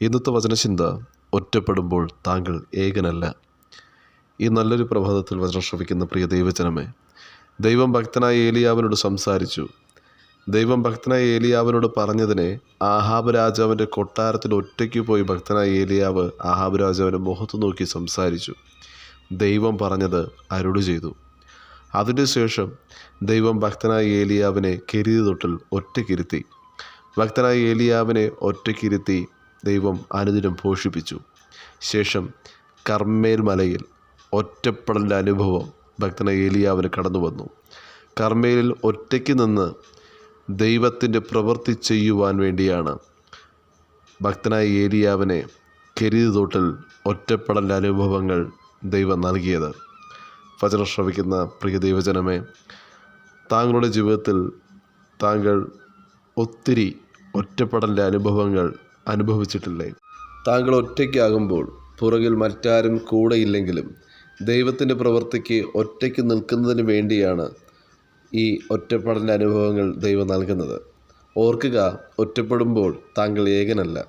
ഇന്നത്തെ വചനചിന്ത ഒറ്റപ്പെടുമ്പോൾ താങ്കൾ ഏകനല്ല. ഈ നല്ലൊരു പ്രഭാതത്തിൽ വചനം ശ്രവിക്കുന്ന പ്രിയ ദൈവജനമേ ദൈവം ഭക്തനായ ഏലിയാവിനോട് സംസാരിച്ചു. ദൈവം ഭക്തനായ ഏലിയാവിനോട് പറഞ്ഞതിനെ ആഹാബ് രാജാവിന്റെ കൊട്ടാരത്തിൽ ഒറ്റയ്ക്ക് പോയി ഭക്തനായ ഏലിയാവ് ആഹാബ് രാജാവിന്റെ മുഖത്ത് നോക്കി സംസാരിച്ചു. ദൈവം പറഞ്ഞത് അരുളി ചെയ്തു. അതിനുശേഷം ദൈവം ഭക്തനായ ഏലിയാവിനെ കെരുതി തൊട്ടിൽ ഒറ്റയ്ക്കിരുത്തി. ഭക്തനായ ഏലിയാവിനെ ഒറ്റയ്ക്കിരുത്തി ദൈവം അനുദിനം പോഷിപ്പിച്ചു. ശേഷം കർമ്മേൽ മലയിൽ ഒറ്റപ്പെടലിന്റെ അനുഭവം ഭക്തന ഏലിയാവിന് കടന്നു വന്നു. കർമ്മേലിൽ ഒറ്റയ്ക്ക് നിന്ന് ദൈവത്തിന്റെ പ്രവൃത്തി ചെയ്യുവാൻ വേണ്ടിയാണ് ഭക്തനായ ഏലിയാവിനെ കെരുതി തൊട്ടിൽ ഒറ്റപ്പെടലിന്റെ അനുഭവങ്ങൾ ദൈവം നൽകിയത്. വചനം ശ്രവിക്കുന്ന പ്രിയ ദൈവജനമേ താങ്കളുടെ ജീവിതത്തിൽ താങ്കൾ ഒത്തിരി ഒറ്റപ്പെടലിന്റെ അനുഭവങ്ങൾ അനുഭവിച്ചിട്ടില്ലേ താങ്കൾ ഒറ്റയ്ക്കാകുമ്പോൾ പുറകിൽ മറ്റാരും കൂടെയില്ലെങ്കിലും ദൈവത്തിന്റെ പ്രവൃത്തിക്ക് ഒറ്റയ്ക്ക് നിൽക്കുന്നതിന് വേണ്ടിയാണ് ഈ ഒറ്റപ്പെടലിന്റെ അനുഭവങ്ങൾ ദൈവം നൽകുന്നത്. ഓർക്കുക ഒറ്റപ്പെടുമ്പോൾ താങ്കൾ ഏകനല്ല.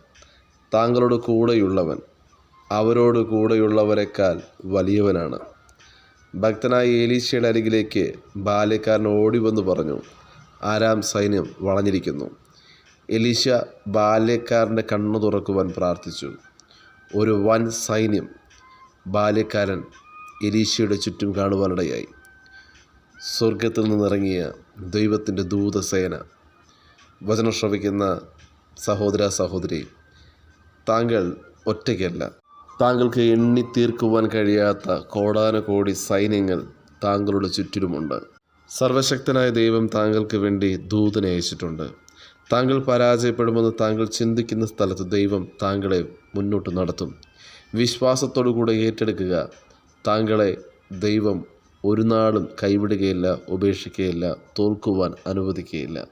താങ്കളോട് കൂടെയുള്ളവൻ അവരോട് കൂടെയുള്ളവരെക്കാൾ വലിയവനാണ്. ഭക്തനായ ഏലീശയുടെ അരികിലേക്ക് ബാല്യക്കാരൻ ഓടി വന്ന് പറഞ്ഞു ആരാം സൈന്യം വളഞ്ഞിരിക്കുന്നു. എലീശ ബാല്യക്കാരന്റെ കണ്ണു തുറക്കുവാൻ പ്രാർത്ഥിച്ചു. ഒരു വൻ സൈന്യം ബാല്യക്കാരൻ എലീശയുടെ ചുറ്റും കാണുവാനിടയായി. സ്വർഗത്തിൽ നിന്നിറങ്ങിയ ദൈവത്തിന്റെ ദൂതസേന. വചനം ശ്രവിക്കുന്ന സഹോദര സഹോദരി താങ്കൾ ഒറ്റയ്ക്കല്ല. താങ്കൾക്ക് എണ്ണി തീർക്കുവാൻ കഴിയാത്ത കോടാനുകോടി സൈന്യങ്ങൾ താങ്കളുടെ ചുറ്റിലുമുണ്ട്. സർവശക്തനായ ദൈവം താങ്കൾക്ക് വേണ്ടി ദൂതനെ അയച്ചിട്ടുണ്ട്. താങ്കൾ പരാജയപ്പെടുമെന്ന് താങ്കൾ ചിന്തിക്കുന്ന സ്ഥലത്ത് ദൈവം താങ്കളെ മുന്നോട്ട് നടത്തും. വിശ്വാസത്തോടു കൂടെ ഏറ്റെടുക്കുക. താങ്കളെ ദൈവം ഒരു നാളും കൈവിടുകയില്ല ഉപേക്ഷിക്കുകയില്ല തോൽക്കുവാൻ അനുവദിക്കുകയില്ല.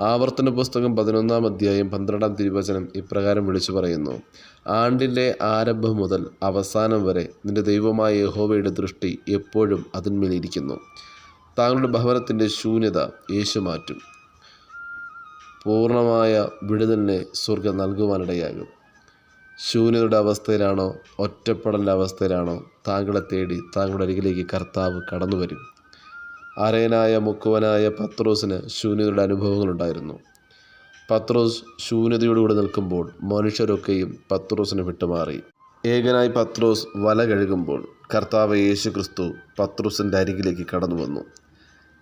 ആവർത്തന പുസ്തകം പതിനൊന്നാം അധ്യായം പന്ത്രണ്ടാം തിരുവചനം ഇപ്രകാരം വിളിച്ചു പറയുന്നു. ആണ്ടിന്റെ ആരംഭം മുതൽ അവസാനം വരെ നിന്റെ ദൈവമായ യഹോവയുടെ ദൃഷ്ടി എപ്പോഴും അതിന്മേലിരിക്കുന്നു താങ്കളുടെ ഭവനത്തിന്റെ ശൂന്യത യേശു മാറ്റും. പൂർണമായ വിടുതലിനെ സ്വർഗം നൽകുവാനിടയാകും. ശൂന്യതയുടെ അവസ്ഥയിലാണോ ഒറ്റപ്പെടലിന്റെ അവസ്ഥയിലാണോ താങ്കളെ തേടി താങ്കളുടെ അരികിലേക്ക് കർത്താവ് കടന്നു വരും അരയനായ മുക്കുവനായ പത്രോസിന് ശൂന്യതയുടെ അനുഭവങ്ങളുണ്ടായിരുന്നു. പത്രോസ് ശൂന്യതയോടുകൂടി നിൽക്കുമ്പോൾ മനുഷ്യരൊക്കെയും പത്രോസിനെ വിട്ടുമാറി. ഏകനായി പത്രോസ് വല കഴുകുമ്പോൾ കർത്താവ് യേശു ക്രിസ്തു പത്രോസിന്റെ അരികിലേക്ക് കടന്നു വന്നു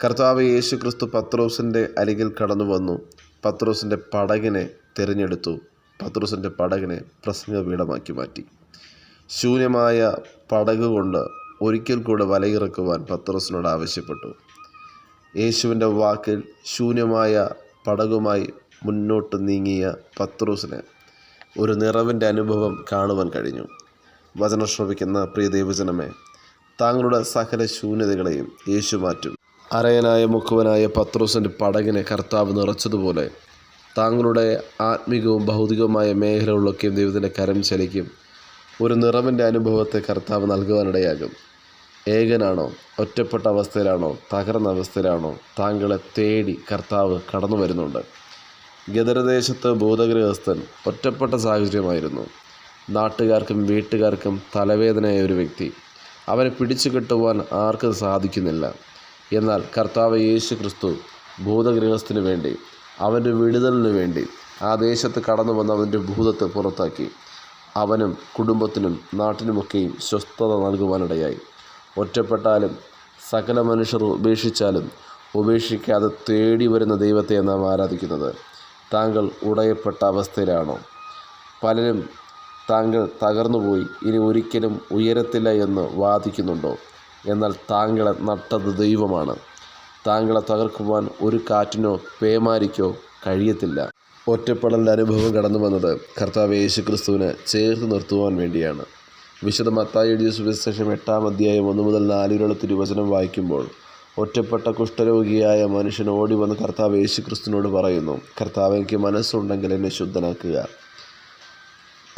കർത്താവ് യേശു ക്രിസ്തു പത്രോസിന്റെ അരികിൽ കടന്നു വന്നു പത്രോസിന്റെ പടകിനെ തിരഞ്ഞെടുത്തു. പത്രോസിന്റെ പടകിനെ പ്രസംഗ പീഠമാക്കി മാറ്റി. ശൂന്യമായ പടക് കൊണ്ട് ഒരിക്കൽ കൂടെ വലയിറക്കുവാൻ പത്രോസിനോട് ആവശ്യപ്പെട്ടു. യേശുവിന്റെ വാക്കിൽ ശൂന്യമായ പടകുമായി മുന്നോട്ട് നീങ്ങിയ പത്രോസിന് ഒരു നിറവിന്റെ അനുഭവം കാണുവാൻ കഴിഞ്ഞു. വചനം ശ്രമിക്കുന്ന പ്രിയ ദൈവജനമേ താങ്കളുടെ സകല ശൂന്യതകളെയും യേശു മാറ്റും. അരയനായ മുക്കുവനായ പത്രോസിന്റെ പടകിനെ കർത്താവ് നിറച്ചതുപോലെ താങ്കളുടെ ആത്മികവും ഭൗതികവുമായ മേഖലകളിലൊക്കെയും ദൈവത്തിന്റെ കരം ചലിക്കും. ഒരു നിറവിന്റെ അനുഭവത്തെ കർത്താവ് നൽകുവാനിടയാകും. ഏകനാണോ? ഒറ്റപ്പെട്ട അവസ്ഥയിലാണോ? തകർന്ന അവസ്ഥയിലാണോ? താങ്കളെ തേടി കർത്താവ് കടന്നു വരുന്നുണ്ട്. ഗദരദേശത്ത് ഭൂതഗ്രഹസ്ഥൻ ഒറ്റപ്പെട്ട സാഹചര്യമായിരുന്നു. നാട്ടുകാർക്കും വീട്ടുകാർക്കും തലവേദനയായ ഒരു വ്യക്തി. അവനെ പിടിച്ചു കെട്ടുവാൻ ആർക്കും സാധിക്കുന്നില്ല. എന്നാൽ കർത്താവ് യേശു ക്രിസ്തു ഭൂതഗൃഹസ്ഥന് വേണ്ടി അവന്റെ വിടുതലിന് വേണ്ടി ആ ദേശത്ത് കടന്നു വന്ന് അവന്റെ ഭൂതത്തെ പുറത്താക്കി. അവനും കുടുംബത്തിനും നാട്ടിനുമൊക്കെയും സ്വസ്ഥത നൽകുവാനിടയായി. ഒറ്റപ്പെട്ടാലും സകല മനുഷ്യർ ഉപേക്ഷിച്ചാലും ഉപേക്ഷിക്കാതെ തേടി വരുന്ന ദൈവത്തെ നാം ആരാധിക്കുന്നത് താങ്കൾ ഉടയപ്പെട്ട അവസ്ഥയിലാണോ? പലരും താങ്കൾ തകർന്നുപോയി ഇനി ഒരിക്കലും ഉയരത്തില്ല എന്ന് വാദിക്കുന്നുണ്ടോ? എന്നാൽ താങ്കളെ നട്ടത് ദൈവമാണ്. താങ്കളെ തകർക്കുവാൻ ഒരു കാറ്റിനോ പേമാരിക്കോ കഴിയത്തില്ല. ഒറ്റപ്പെടലിന്റെ അനുഭവം കടന്നു വന്നത് കർത്താവ് യേശു ക്രിസ്തുവിനെ ചേർത്ത് നിർത്തുവാൻ വേണ്ടിയാണ്. വിശുദ്ധ മത്തായി എഴുതിയ സുവിശേഷം എട്ടാം അധ്യായം ഒന്ന് മുതൽ നാലുകളുടെ തിരുവചനം വായിക്കുമ്പോൾ ഒറ്റപ്പെട്ട കുഷ്ഠരോഗിയായ മനുഷ്യൻ ഓടി വന്ന് കർത്താവ് യേശു ക്രിസ്തുവിനോട് പറയുന്നു കർത്താവ് എനിക്ക് മനസ്സുണ്ടെങ്കിൽ എന്നെ ശുദ്ധനാക്കുക.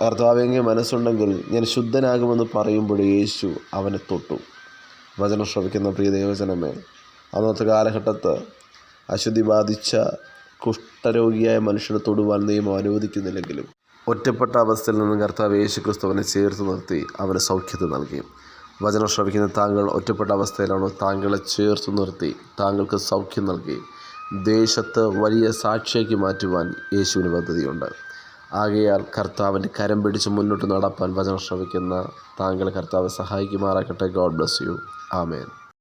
കർത്താവ് എനിക്ക് മനസ്സുണ്ടെങ്കിൽ ഞാൻ ശുദ്ധനാകുമെന്ന് പറയുമ്പോൾ യേശു അവനെ തൊട്ടു. വചനം ശ്രവിക്കുന്ന പ്രിയ ദൈവജനമേ അന്നത്തെ കാലഘട്ടത്ത് അശുദ്ധി ബാധിച്ച കുഷ്ഠരോഗിയായ മനുഷ്യനെ തൊടുവാൻ നിയമം അനുവദിക്കുന്നില്ലെങ്കിലും ഒറ്റപ്പെട്ട അവസ്ഥയിൽ നിന്ന് കർത്താവ് യേശു ക്രിസ്തുവിനെ ചേർത്ത് നിർത്തി അവന് സൗഖ്യത നൽകി. വചനം ശ്രവിക്കുന്ന താങ്കൾ ഒറ്റപ്പെട്ട അവസ്ഥയിലാണോ? താങ്കളെ ചേർത്ത് നിർത്തി താങ്കൾക്ക് സൗഖ്യം നൽകി. ദേശത്ത് വലിയ സാക്ഷിയാക്കി മാറ്റുവാൻ യേശുവിന് പദ്ധതിയുണ്ട്. ആകയാൽ കർത്താവിന്റെ കരം പിടിച്ച് മുന്നോട്ട് നടപ്പാൻ വചനം ശ്രമിക്കുന്ന താങ്കൾ കർത്താവ് സഹായിക്കുമാറാക്കട്ടെ ഗോഡ് ബ്ലസ് യു ആമേൻ